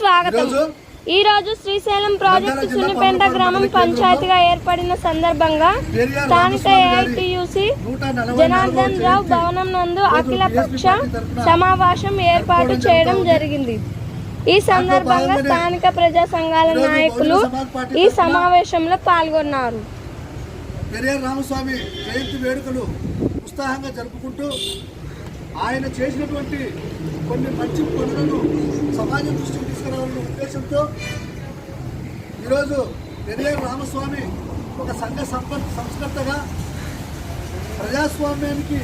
స్వాగతం. ఈరోజు ఈ రోజు శ్రీశైలం ప్రాజెక్టు సున్నిపేంట గ్రామం పంచాయతీగా ఏర్పడిన సందర్భంగా స్థానిక ఏఐటియుసి జనార్దన్ రావు భవనం నందు అఖిల పక్ష సమావేశం ఏర్పాటు చేయడం జరిగింది. ఈ సందర్భంగా స్థానిక ప్రజా సంఘాల నాయకులు ఈ సమావేశంలో పాల్గొన్నారు. పెరియార్ రామస్వామి జయంతి వేడుకలు ఉత్సాహంగా జరుపుకుంటూ ఆయన చేసినటువంటి కొన్ని మంచి పనులను సమాజం దృష్టికి తీసుకురావాలనే ఉద్దేశంతో ఈరోజు పెరియార్ రామస్వామి ఒక సంఘ సంప సంస్కర్తగా ప్రజాస్వామ్యానికి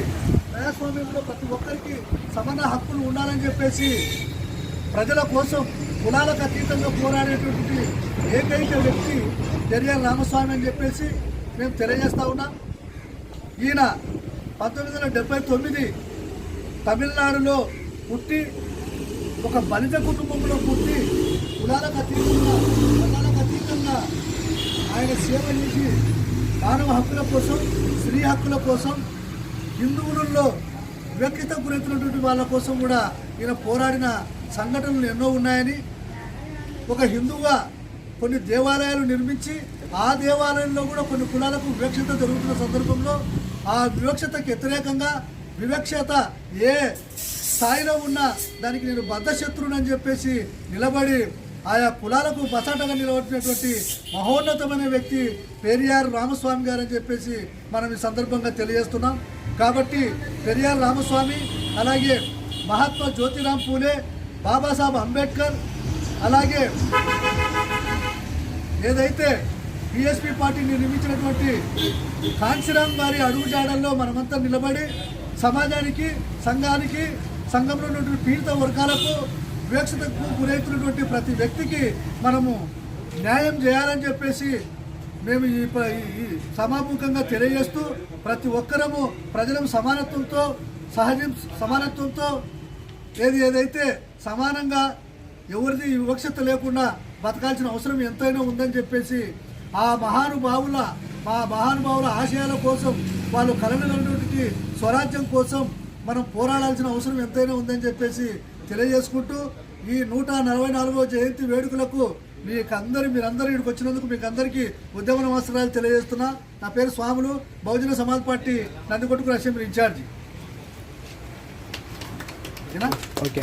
ప్రజాస్వామ్యంలో ప్రతి ఒక్కరికి సమాన హక్కులు ఉండాలని చెప్పేసి ప్రజల కోసం కులాలకు అతీతంగా పోరాడేటువంటి ఏకైక వ్యక్తి పెరియార్ రామస్వామి అని చెప్పేసి మేము తెలియజేస్తా ఉన్నాం. ఈయన పంతొమ్మిది వందల డెబ్బై తొమ్మిది తమిళనాడులో పుట్టి ఒక బలిత కుటుంబంలో పుట్టి కులాలకు అతీతంగా మతాలకు అతీతంగా ఆయన సేవ చేసి మానవ హక్కుల కోసం స్త్రీ హక్కుల కోసం హిందువులలో వివక్షత గురైతున్నటువంటి వాళ్ళ కోసం కూడా ఈయన పోరాడిన సంఘటనలు ఎన్నో ఉన్నాయని ఒక హిందువుగా కొన్ని దేవాలయాలు నిర్మించి ఆ దేవాలయంలో కూడా కొన్ని కులాలకు వివక్షత జరుగుతున్న సందర్భంలో ఆ వివక్షతకు వ్యతిరేకంగా వివక్షత ఏ స్థాయిలో ఉన్నా దానికి నేను బద్ధశత్రునని అని చెప్పేసి నిలబడి ఆయా కులాలకు బసాటగా నిలబడినటువంటి మహోన్నతమైన వ్యక్తి పెరియార్ రామస్వామి గారు అని చెప్పేసి మనం ఈ సందర్భంగా తెలియజేస్తున్నాం. కాబట్టి పెరియార్ రామస్వామి అలాగే మహాత్మా జ్యోతిరామ్ పూలే బాబాసాహెబ్ అంబేద్కర్ అలాగే ఏదైతే బీఎస్పీ పార్టీని నిర్మించినటువంటి కాంచీరామ్ గారి అడుగుజాడల్లో మనమంతా నిలబడి సమాజానికి సంఘానికి సంఘంలో ఉన్నటువంటి పీడిత వర్గాలకు వివక్షతకు గురవుతున్నటువంటి ప్రతి వ్యక్తికి మనము న్యాయం చేయాలని చెప్పేసి మేము ఈ ఈ- సమాముఖంగా తెలియజేస్తూ ప్రతి ఒక్కరము ప్రజలకు సమానత్వంతో సహజం సమానత్వంతో ఏది ఏదైతే సమానంగా ఎవరిది వివక్షత లేకుండా బతకాల్సిన అవసరం ఎంతైనా ఉందని చెప్పేసి ఆ మహానుభావుల మా మహానుభావుల ఆశయాల కోసం వాళ్ళు కలగలిగినటువంటి స్వరాజ్యం కోసం మనం పోరాడాల్సిన అవసరం ఎంతైనా ఉందని చెప్పేసి తెలియజేసుకుంటూ ఈ నూట నలభై నాలుగవ జయంతి వేడుకలకు మీకు అందరి మీరందరూ ఇక్కడికి వచ్చినందుకు మీకు అందరికీ ఉద్యమ నమస్కారాలు తెలియజేస్తున్నా. నా పేరు స్వాములు. బహుజన సమాజ్ పార్టీ నందికొట్టుకు అసెంబ్లీ ఇన్ఛార్జి. ఓకే.